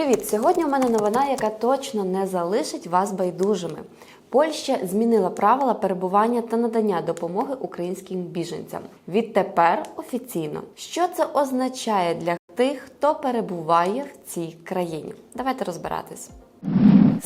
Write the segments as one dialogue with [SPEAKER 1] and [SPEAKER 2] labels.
[SPEAKER 1] Привіт! Сьогодні у мене новина, яка точно не залишить вас байдужими. Польща змінила правила перебування та надання допомоги українським біженцям. Відтепер офіційно. Що це означає для тих, хто перебуває в цій країні? Давайте розбиратись.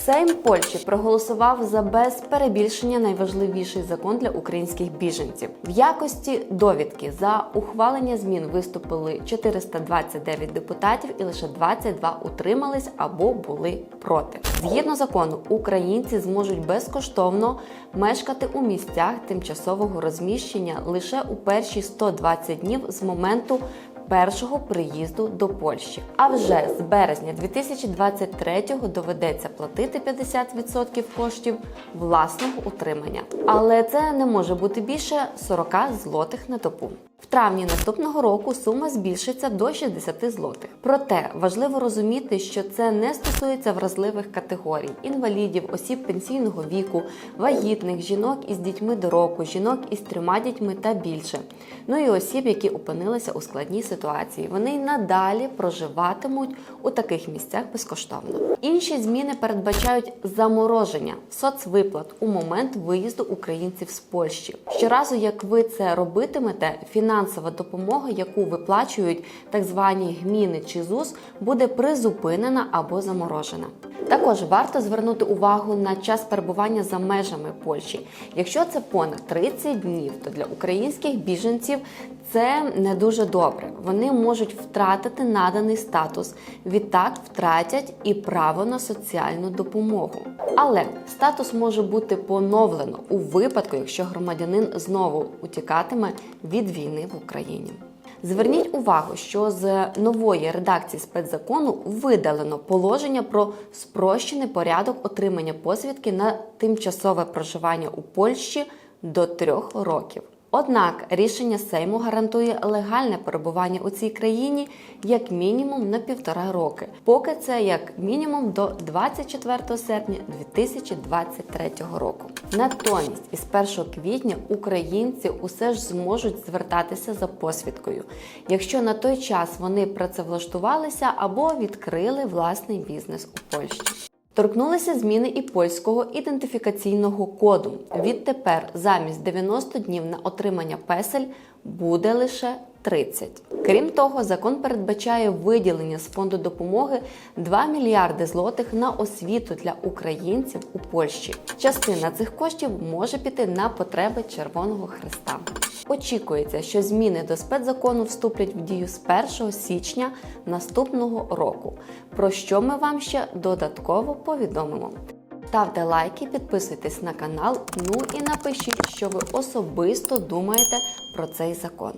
[SPEAKER 1] Сейм Польщі проголосував за без перебільшення найважливіший закон для українських біженців. В якості довідки за ухвалення змін виступили 429 депутатів, і лише 22 утримались або були проти. Згідно закону, українці зможуть безкоштовно мешкати у місцях тимчасового розміщення лише у перші 120 днів з моменту першого приїзду до Польщі. А вже з березня 2023-го доведеться платити 50% коштів власного утримання. Але це не може бути більше 40 злотих на добу. В травні наступного року сума збільшиться до 60 злотих. Проте важливо розуміти, що це не стосується вразливих категорій інвалідів, осіб пенсійного віку, вагітних, жінок із дітьми до року, жінок із трьома дітьми та більше. Ну і осіб, які опинилися у складній ситуації. Вони й надалі проживатимуть у таких місцях безкоштовно. Інші зміни передбачають замороження соцвиплат у момент виїзду українців з Польщі. Щоразу, як ви це робитимете, фінансова допомога, яку виплачують так звані гміни чи ЗУС, буде призупинена або заморожена. Також варто звернути увагу на час перебування за межами Польщі. Якщо це понад 30 днів, то для українських біженців це не дуже добре. Вони можуть втратити наданий статус, відтак втратять і право на соціальну допомогу. Але статус може бути поновлено у випадку, якщо громадянин знову утікатиме від війни в Україні. Зверніть увагу, що з нової редакції спецзакону видалено положення про спрощений порядок отримання посвідки на тимчасове проживання у Польщі до трьох років. Однак рішення Сейму гарантує легальне перебування у цій країні як мінімум на півтора роки, поки це як мінімум до 24 серпня 2023 року. Натомість, із 1 квітня українці усе ж зможуть звертатися за посвідкою, якщо на той час вони працевлаштувалися або відкрили власний бізнес у Польщі. Торкнулися зміни і польського ідентифікаційного коду. Відтепер замість 90 днів на отримання песель буде лише 30. Крім того, закон передбачає виділення з фонду допомоги 2 мільярди злотих на освіту для українців у Польщі. Частина цих коштів може піти на потреби Червоного Христа. Очікується, що зміни до спецзакону вступлять в дію з 1 січня наступного року, про що ми вам ще додатково повідомимо. Ставте лайки, підписуйтесь на канал, ну і напишіть, що ви особисто думаєте про цей закон.